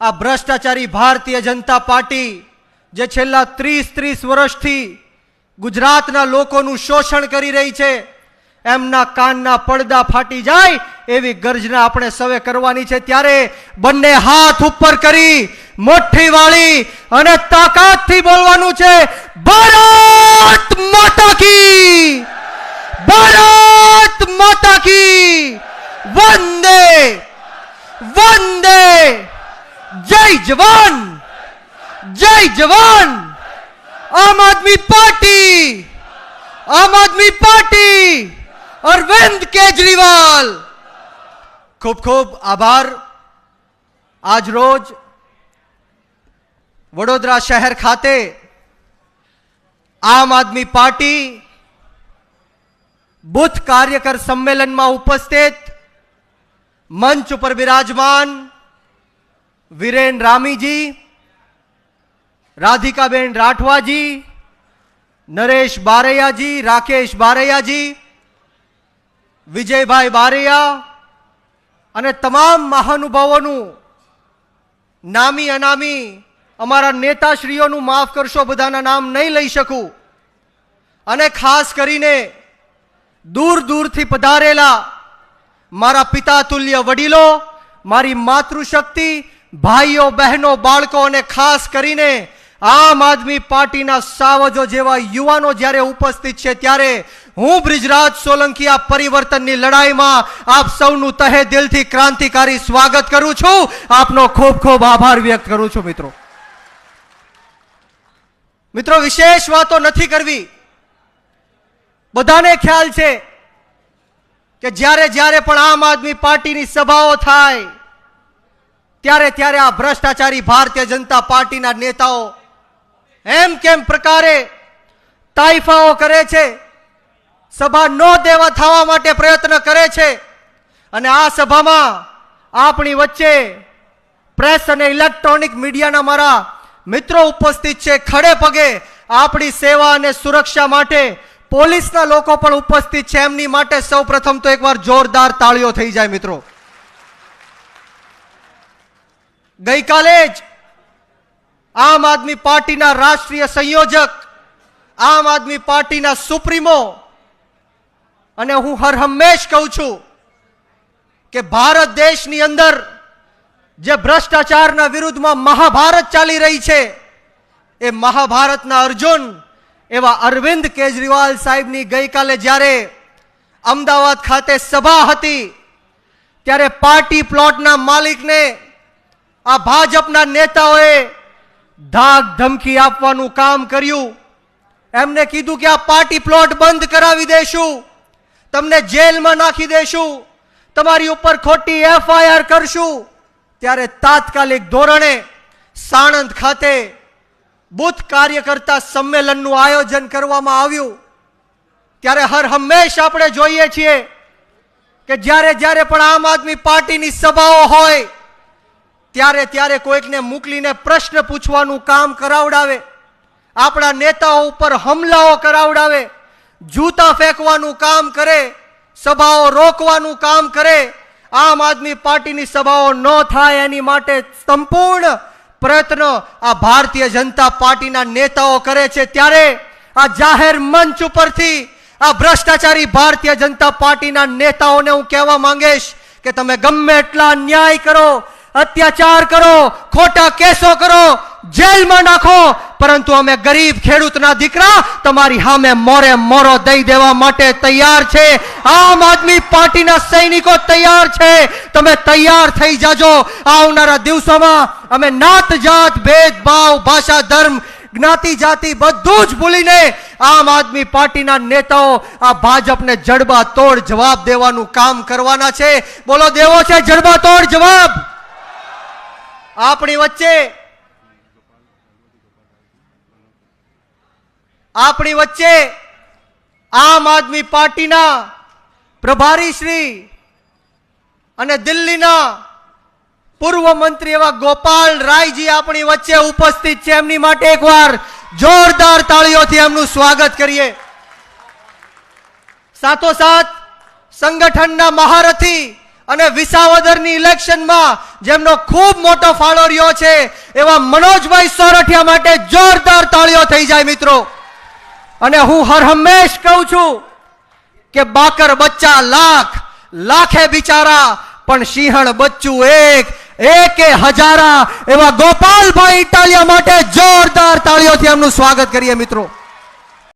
આ ભ્રષ્ટાચારી ભારતીય જનતા પાર્ટી જે છેલ્લા ત્રીસ ત્રીસ વર્ષથી ગુજરાતના લોકોનું શોષણ કરી રહી છે, એમના કાનના પડદા ફાટી જાય એવી ગર્જના આપણે સવે કરવાની છે. ત્યારે બંને હાથ ઉપર કરી મોઠી વાળી અને તાકાતથી બોલવાનું છે, ભારત માતા કી! ભારત માતા કી! જય જવાન જય જવાન આમ આદમી પાર્ટી આમ આદમી પાર્ટી અરવિંદ કેજરીવાલ ખૂબ ખૂબ આભાર આજ રોજ વડોદરા શહેર ખાતે આમ આદમી પાર્ટી બુથ કાર્યકર સંમેલનમાં ઉપસ્થિત મંચ ઉપર બિરાજમાન વિરેન રામીજી, રાધિકાબેન રાઠવાજી, નરેશ બારૈયાજી, રાકેશ બારૈયાજી, વિજયભાઈ બારૈયા અને તમામ મહાનુભાવોનું નામી અનામી અમારા નેતાશ્રીઓનું માફ કરશો, બધાના નામ નહીં લઈ શકું. અને ખાસ કરીને દૂર દૂરથી પધારેલા મારા પિતા તુલ્ય વડીલો, મારી માતૃશક્તિ ભાઈઓ, બહેનો, બાળકો અને ખાસ કરીને આમ આદમી પાર્ટીના સાવજો જેવા યુવાનો જ્યારે ઉપસ્થિત છે ત્યારે હું બ્રિજરાજ સોલંકી આ પરિવર્તનની લડાઈમાં આપ સૌનું તહે દિલથી ક્રાંતિકારી સ્વાગત કરું છું. આપનો ખૂબ ખૂબ આભાર વ્યક્ત કરું છું, મિત્રો. મિત્રો, વિશેષ વાતો નથી કરવી. બધાને ખ્યાલ છે કે જ્યારે જ્યારે પણ આમ આદમી પાર્ટીની સભાઓ થાય ત્યારે ત્યારે આ ભ્રષ્ટાચારી ભારતીય જનતા પાર્ટીના નેતાઓ એમ કેમ પ્રકારે તાઇફાઓ કરે છે? સભા ન દેવા થવા માટે પ્રયત્ન કરે છે? અને આ સભામાં આપણી વચ્ચે પ્રેસ અને ઇલેક્ટ્રોનિક મીડિયાના મારા મિત્રો ઉપસ્થિત છે. ખડે પગે આપણી સેવા અને સુરક્ષા માટે પોલીસના લોકો પણ ઉપસ્થિત છે. એમની માટે સૌ પ્રથમ તો એકવાર જોરદાર તાળીઓ થઈ જાય મિત્રો. ગઈકાલે જ આમ આદમી પાર્ટીના રાષ્ટ્રીય સંયોજક, આમ આદમી પાર્ટીના સુપ્રીમો, અને હું હર હંમેશ કહું છું કે ભારત દેશની અંદર જે ભ્રષ્ટાચારના વિરુદ્ધમાં મહાભારત ચાલી રહી છે, એ મહાભારતના અર્જુન એવા અરવિંદ કેજરીવાલ સાહેબની ગઈકાલે જ્યારે અમદાવાદ ખાતે સભા હતી, ત્યારે પાર્ટી પ્લોટના માલિકને આ ભાજપના નેતાઓએ ધાક ધમકી આપવાનું કામ કર્યું. એમને કીધું કે આ પાર્ટી પ્લોટ બંધ કરાવી દેશું. તમને જેલમાં નાખી દેશું. તમારી ઉપર ખોટી એફઆઈઆર કરશું. ત્યારે તાત્કાલિક ધોરણે સાણંદ ખાતે બુથ કાર્યકર્તા સંમેલનનું આયોજન કરવામાં આવ્યું. ત્યારે હર હંમેશ આપણે જોઈએ છીએ કે જ્યારે જ્યારે પણ આમ આદમી પાર્ટીની સભાઓ હોય ત્યારે ત્યારે કોઈકને મોકલીને પ્રશ્ન પૂછવાનું કામ કરાવડાવે. આપણા નેતાઓ ઉપર હમલાઓ કરાવડાવે. જૂતા ફેંકવાનું કામ કરે. સભાઓ રોકવાનું કામ કરે. આમ આદમી પાર્ટીની સભાઓ ન થાય એની માટે સંપૂર્ણ પ્રયત્ન આ ભારતીય જનતા પાર્ટીના નેતાઓ કરે છે. ત્યારે આ જાહેર મંચ ઉપરથી આ ભ્રષ્ટાચારી ભારતીય જનતા પાર્ટીના નેતાઓને હું કહેવા માંગીશ કે તમે ગમે એટલા અન્યાય કરો અત્યાચાર કરો, ખોટા કેસો કરો, જેલમાં નાખો. પરંતુ અમે ગરીબ ખેડૂતના દીકરા, તમારી સામે મોરે મોરો દઈ દેવા માટે તૈયાર છે. આમ આદમી પાર્ટીના સૈનિકો તૈયાર છે. તમે તૈયાર થઈ જાજો. આવનારા દિવસોમાં અમે નાત જાત ભેદભાવ ભાષા, ધર્મ, જ્ઞાતિ, જાતિ બધું જ ભૂલીને આમ આદમી પાર્ટીના નેતાઓ આ ભાજપને જડબા તોડ જવાબ દેવાનું કામ કરવાના છે. બોલો, દેવો છે જડબા તોડ જવાબ. આપણી વચ્ચે આપણી વચ્ચે આમ આદમી પાર્ટીના પ્રભારી શ્રી અને દિલ્હીના પૂર્વ મંત્રી એવા ગોપાલ રાયજી આપણી વચ્ચે ઉપસ્થિત છે. એમની માટે એકવાર જોરદાર તાળીઓથી એમનું સ્વાગત કરીએ. સાથોસાથ સંગઠનના મહારથી અને વિસાવદરની ઇલેક્શનમાં જેમનો ખૂબ મોટો ફાળો રહ્યો છે, એવા મનોજભાઈ સોરઠિયા માટે જોરદાર તાળીઓ થઈ જાય મિત્રો. અને હું હર હંમેશ કહું છું કે બાકર બચ્ચા લાખ, લાખે બિચારા, પણ સિંહણ બચ્ચું એક, એકે હજારા એવા ગોપાલભાઈ ઇટાલિયા માટે જોરદાર તાળીઓથી એમનું સ્વાગત કરીએ મિત્રો.